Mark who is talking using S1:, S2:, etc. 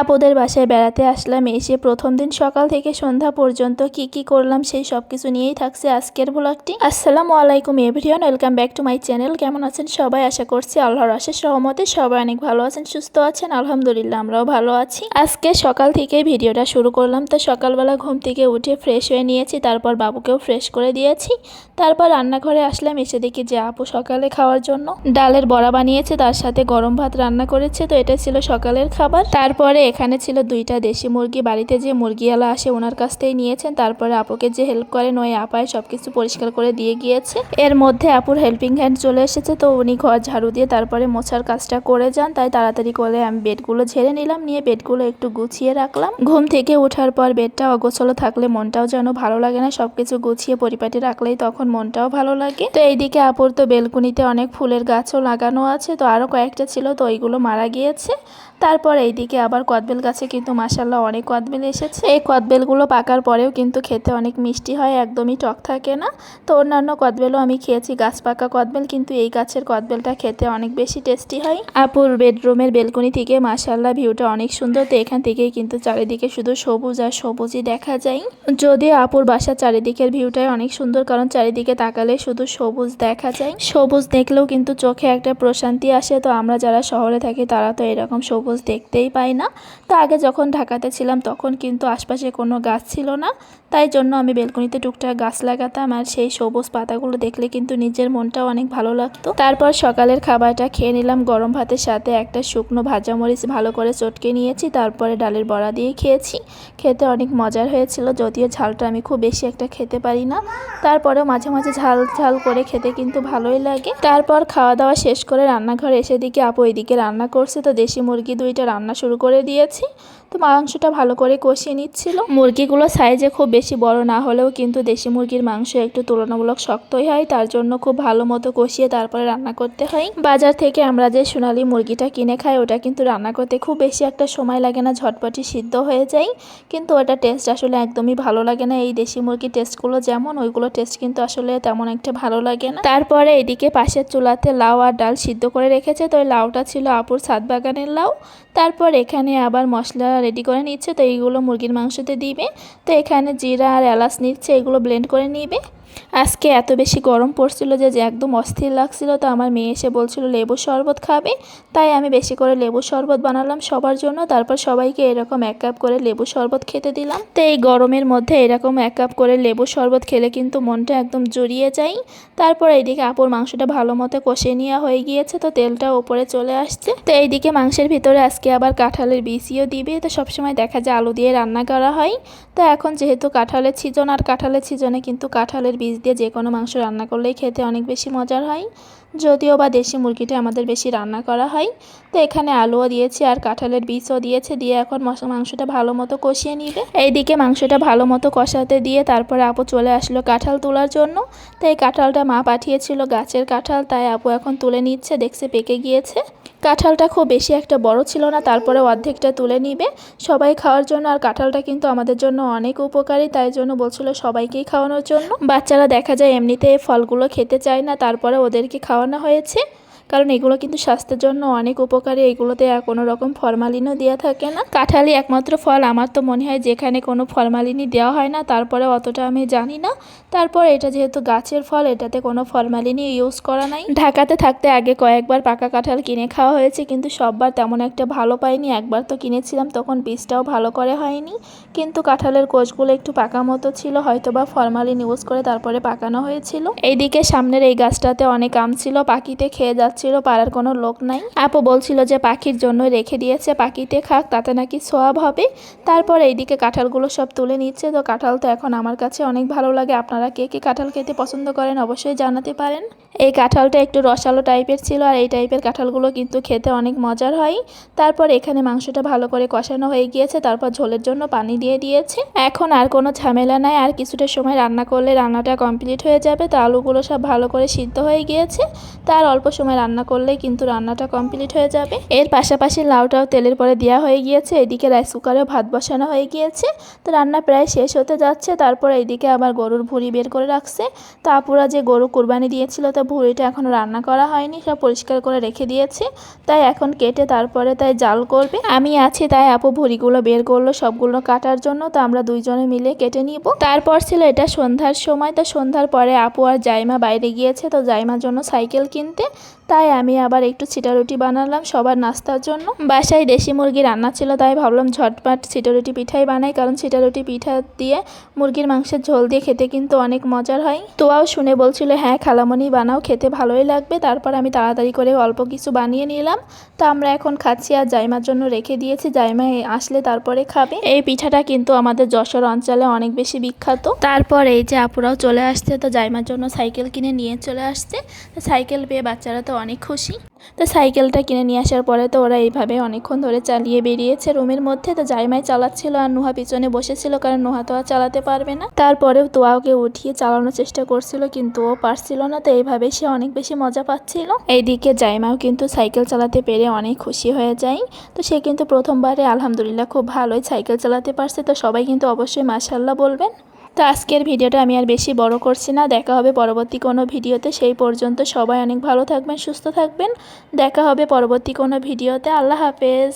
S1: আপুদের বাসায় বেড়াতে আসলাম, এসে প্রথম দিন সকাল থেকে সন্ধ্যা পর্যন্ত কি কি করলাম সেই সব কিছু নিয়েই থাকছে আজকের ব্লগটি আসসালামু আলাইকুম everyone welcome back to my channel কেমন আছেন সবাই? আশা করছি আল্লাহর আশেষ সহমতে সবাই অনেক ভালো আছেন, সুস্থ আছেন, আলহামদুলিল্লাহ আমরাও ভালো আছি। আজকে সকাল থেকে ভিডিওটা শুরু করলাম, তো সকালবেলা ঘুম থেকে উঠে ফ্রেশ হয়ে নিয়েছি, তারপর বাবুকেও ফ্রেশ করে দিয়েছি। তারপর রান্নাঘরে আসলাম, এসে দেখি যে আপু সকালে খাওয়ার জন্য ডালের বড়া বানিয়েছে, তার সাথে গরম ভাত রান্না করেছে, তো এটা ছিল সকালের খাবার। তারপরে এখানে ছিল দুইটা দেশি মুরগি। বাড়িতে যে মুরগিওয়ালা আসে ওনার কাছ থেকে নিয়েছেন। তারপরে আপুকে যে হেল্প করেন ওই আপায় সব কিছু পরিষ্কার করে দিয়ে গিয়েছে। এর মধ্যে আপুর হেল্পিং হ্যান্ড চলে এসেছে। তো উনি ঘর ঝাড়ু দিয়ে তারপরে মোছার কাজটা করে যান। তাই তাড়াতাড়ি করে আমি বেডগুলো ঝেড়ে নিলাম। নিয়ে বেডগুলো একটু গুছিয়ে রাখলাম। ঘুম থেকে ওঠার পর বেডটা অগোছলো থাকলে মনটাও যেন ভালো লাগে না। সবকিছু গুছিয়ে পরিপাটি রাখলেই তখন মনটাও ভালো লাগে। তো এইদিকে আপুর তো বেলকুনিতে অনেক ফুলের গাছও লাগানো আছে। তো আরও কয়েকটা ছিল। তো ওইগুলো মারা গিয়েছে। তারপর এইদিকে আবার কদবেল গাছে কিন্তু মাসাল্লাহ অনেক কদবেল এসেছে। এই কদবেলগুলো পাকার পরেও কিন্তু খেতে অনেক মিষ্টি হয়, একদমই টক থাকে না। তো অন্যান্য কদবেলও আমি খেয়েছি, গাছ পাকা কদবেল কিন্তু এই গাছের কদবেলটা খেতে অনেক বেশি টেস্টি হয়। আপুর বেডরুমের বেলকনি থেকে মাসাল্লাহ ভিউটা অনেক সুন্দর, তো এখান থেকেই কিন্তু চারিদিকে শুধু সবুজ আর সবুজই দেখা যায়। যদি আপুর বাসার চারিদিকের ভিউটাই অনেক সুন্দর, কারণ চারিদিকে তাকালে শুধু সবুজ দেখা যায়। সবুজ দেখলেও কিন্তু চোখে একটা প্রশান্তি আসে, তো আমরা যারা শহরে থাকি তারা তো এরকম সবুজ দেখতেই পাই না। তো আগে যখন ঢাকাতে ছিলাম তখন কিন্তু আশপাশে কোনো গাছ ছিল না। তাই জন্য আমি বেলকনিতে টুকটাক গাছ লাগাতাম আর সেই সবুজ পাতাগুলো দেখলে কিন্তু নিজের মনটাও অনেক ভালো লাগতো। তারপর সকালের খাবারটা খেয়ে নিলাম, গরম ভাতের সাথে একটা শুকনো ভাজা মরিচ ভালো করে চটকে নিয়েছি, তারপরে ডালের বড়া দিয়ে খেয়েছি। খেতে অনেক মজার হয়েছিল, যদিও ঝালটা আমি খুব বেশি একটা খেতে পারি না। তারপরেও মাঝে মাঝে ঝাল ঝাল করে খেতে কিন্তু ভালোই লাগে। তারপর খাওয়া দাওয়া শেষ করে রান্নাঘরে এসে দিকে আপু এদিকে রান্না করছে, তো দেশি মুরগি দুইটা রান্না শুরু করে দিয়েছি। তো মাংসটা ভালো করে কষিয়ে নিচ্ছিল। মুরগিগুলো সাইজে খুব বেশি বড় না হলেও কিন্তু দেশি মুরগির মাংস একটু তুলনামূলক শক্তই হয়। তার জন্য খুব ভালো মতো কষিয়ে তারপরে রান্না করতে হয়। বাজার থেকে আমরা যে সোনালি মুরগিটা কিনে খাই, ওটা কিন্তু রান্না করতে খুব বেশি একটা সময় লাগে না, ঝটপটি সিদ্ধ হয়ে যায়। কিন্তু ওটা টেস্ট আসলে একদমই ভালো লাগে না। এই দেশি মুরগির টেস্টগুলো যেমন, ওইগুলো টেস্ট কিন্তু আসলে তেমন একটা ভালো লাগে না। তারপরে এদিকে পাশের চুলাতে লাউ আর ডাল সিদ্ধ করে রেখেছে। তো ওই লাউটা ছিল আপুর ছাদ বাগানের লাউ। তারপর এখানে আবার মশলা রেডি করে নিচ্ছে, তো এইগুলো মুরগির মাংসতে দিবে। তো এখানে জিরা আর এলাচ নিচ্ছে, এগুলো ব্লেন্ড করে নিবে। আজকে এত বেশি গরম পড়ছিল যে একদম অস্থির লাগছিল। তো আমার মেয়ে এসে বলছিল লেবু শরবত খাবে? তাই আমি বেশি করে লেবু শরবত বানালাম সবার জন্য। তারপর সবাইকে এরকম এক কাপ করে লেবু শরবত খেতে দিলাম। তো এই গরমের মধ্যে এরকম এক কাপ করে লেবু শরবত খেলে কিন্তু মনটা একদম জড়িয়ে যায়। তারপর এইদিকে আপুর মাংসটা ভালো মতো কষে নেওয়া হয়ে গিয়েছে। তো তেলটা ওপরে চলে আসছে। তো এইদিকে মাংসের ভিতরে আজকে আবার কাঁঠালের বিচিও দিবে। তো সবসময় দেখা যায় আলু দিয়ে রান্না করা হয়। তো এখন যেহেতু কাঁঠালের সিজন আর কাঁঠালের সিজনে কিন্তু কাঁঠালের বীজ দিয়ে যে কোনো মাংস রান্না করলেই খেতে অনেক বেশি মজার হয়, যদিও বা দেশি মুরগিটা আমাদের বেশি রান্না করা হয়। তো এখানে আলুও দিয়েছি আর কাঁঠালের বীজও দিয়েছে, দিয়ে এখন মাংসটা ভালো মতো কষিয়ে নিবে। এইদিকে মাংসটা ভালো মতো কষাতে দিয়ে তারপরে আপু চলে আসলো কাঁঠাল তোলার জন্য। তো এই কাঁঠালটা মা পাঠিয়েছিল গাছের কাঁঠাল, তাই আপু এখন তুলে নিচ্ছে, দেখছে পেকে গিয়েছে। কাঁঠালটা খুব বেশি একটা বড় ছিল না তারপরে অর্ধেকটা তুলে নিবে। সবাই খাওয়ার জন্য, আর কাঁঠালটা কিন্তু আমাদের জন্য অনেক উপকারী, তাই জন্য বলছিল সবাইকেই খাওয়ানোর জন্য। বাচ্চারা দেখা যায় এমনিতে ফলগুলো খেতে চায় না, তারপরে ওদেরকে খাওয়ানো হয়েছে। কারণ এগুলো কিন্তু স্বাস্থ্যের জন্য অনেক উপকারী। এগুলোতে কোনো রকম ফরমালিনও দেওয়া থাকে না। কাঁঠালই একমাত্র ফল। আমার তো মনে হয় যেখানে কোনো ফরমালিনই দেওয়া হয় না, তারপরে অতটা আমি জানি না। তারপর এটা যেহেতু গাছের ফল, এটাতে কোনো ফরমালিনই ইউজ করা নাই। ঢাকাতে থাকতে আগে কয়েকবার পাকা কাঁঠাল কিনে খাওয়া হয়েছে, কিন্তু সববার তেমন একটা ভালো পাইনি। একবার তো কিনেছিলাম, তখন বীজটাও ভালো করে হয়নি। কিন্তু কাঁঠালের কোষগুলো একটু পাকা মতো ছিল হয়তো বা ফরমালিন ইউজ করে তারপরে পাকানো হয়েছিল। এইদিকে সামনের এই গাছটাতে অনেক আম ছিল, পাখিতে খেয়ে যাচ্ছিল পাড়ার কোনো লোক নাই। আপু বলছিল যে, পাখির জন্য রেখে দিয়েছে, পাখিতে খাক, তাতে নাকি সোয়াব হবে। তারপর এইদিকে কাঁঠালগুলো সব তুলে নিচ্ছে। তো কাঁঠাল তো এখন আমার কাছে অনেক ভালো লাগে। আপনারা কে কে কাঁঠাল খেতে পছন্দ করেন অবশ্যই জানাতে পারেন। এই কাঁঠালটা একটু রসালো টাইপের ছিল আর এই টাইপের কাঁঠালগুলো কিন্তু খেতে অনেক মজার হয়। তারপর এখানে মাংসটা ভালো করে কষানো হয়ে গিয়েছে। তারপর ঝোলের জন্য পানি দিয়ে দিয়েছে। এখন আর কোনো ঝামেলা নাই। আর কিছুটা সময় রান্না করলে রান্নাটা কমপ্লিট হয়ে যাবে। তো আলুগুলো সব ভালো করে সিদ্ধ হয়ে গিয়েছে। তার অল্প সময় রান্না করলেই কিন্তু রান্নাটা কমপ্লিট হয়ে যাবে। এর পাশাপাশি লাউটাও তেলের পরে দেওয়া হয়ে গিয়েছে। এদিকে রাইস কুকারেও ভাত বসানো হয়ে গিয়েছে। তো রান্না প্রায় শেষ হতে যাচ্ছে। তারপর এইদিকে আবার গরুর ভুঁড়ি বের করে রাখছে। তো আপুরা যে গরু কুরবানি দিয়েছিল, তো ভুঁড়িটা এখনও রান্না করা হয়নি। সব পরিষ্কার করে রেখে দিয়েছে। তাই এখন কেটে তারপরে তাই জাল করবে। আমি আছি, তাই আপু ভুঁড়িগুলো বের করল সবগুলো কাটার জন্য। তো আমরা দুইজনে মিলে কেটে নিব। তারপর ছিল এটা সন্ধ্যার সময়। তো সন্ধ্যার পরে আপু আর জাইমা বাইরে গিয়েছে। তো জাইমার জন্য সাইকেল কিনতে। তাই আমি আবার একটু ছিটা রুটি বানালাম সবার নাস্তার জন্য। বাসায় দেশি মুরগি রান্না ছিল, তাই ভাবলাম ঝটপট ছিটা রুটি পিঠাই বানাই, কারণ ছিটা রুটি পিঠা দিয়ে মুরগির মাংসের ঝোল দিয়ে খেতে কিন্তু অনেক মজার হয়। তোয়াও শুনে বলছিল হ্যাঁ খালামণি বানাও, খেতে ভালোই লাগবে। তারপর আমি তাড়াতাড়ি করে অল্প কিছু বানিয়ে নিলাম। তো আমরা এখন খাচ্ছি আর জাইমার জন্য রেখে দিয়েছি। জাইমা আসলে তারপরে খাবে। এই পিঠাটা কিন্তু আমাদের যশোর অঞ্চলে অনেক বেশি বিখ্যাত। তারপর এই যে আপুরাও চলে আসছে, তো জাইমার জন্য সাইকেল কিনে নিয়ে চলে আসছে। সাইকেল পেয়ে বাচ্চারা তো অনেক খুশি। তো সাইকেলটা কিনে নিয়ে আসার পরে তো ওরা এইভাবে অনেকক্ষণ ধরে চালিয়ে বেরিয়েছে রুমের মধ্যে। তো জাইমাই চালাচ্ছিল আর নোহা পিছনে বসেছিল কারণ নোহা তো আর চালাতে পারবে না। তারপরেও তোয়াকে উঠিয়ে চালানোর চেষ্টা করছিল কিন্তু ও পারছিল না। তো এইভাবে সে অনেক বেশি মজা পাচ্ছিল। এইদিকে জাইমাও কিন্তু সাইকেল চালাতে পেরে অনেক খুশি হয়ে যায়। তো সে কিন্তু প্রথমবারে আলহামদুলিল্লাহ খুব ভালোই সাইকেল চালাতে পারছে। তো সবাই কিন্তু অবশ্যই মাশাল্লাহ বলবেন। তো আজকের ভিডিওটা আমি আর বেশি বড় করছি না। দেখা হবে পরবর্তী কোনো ভিডিওতে। সেই পর্যন্ত সবাই অনেক ভালো থাকবেন, সুস্থ থাকবেন। দেখা হবে পরবর্তী কোনো ভিডিওতে। আল্লাহ হাফেজ।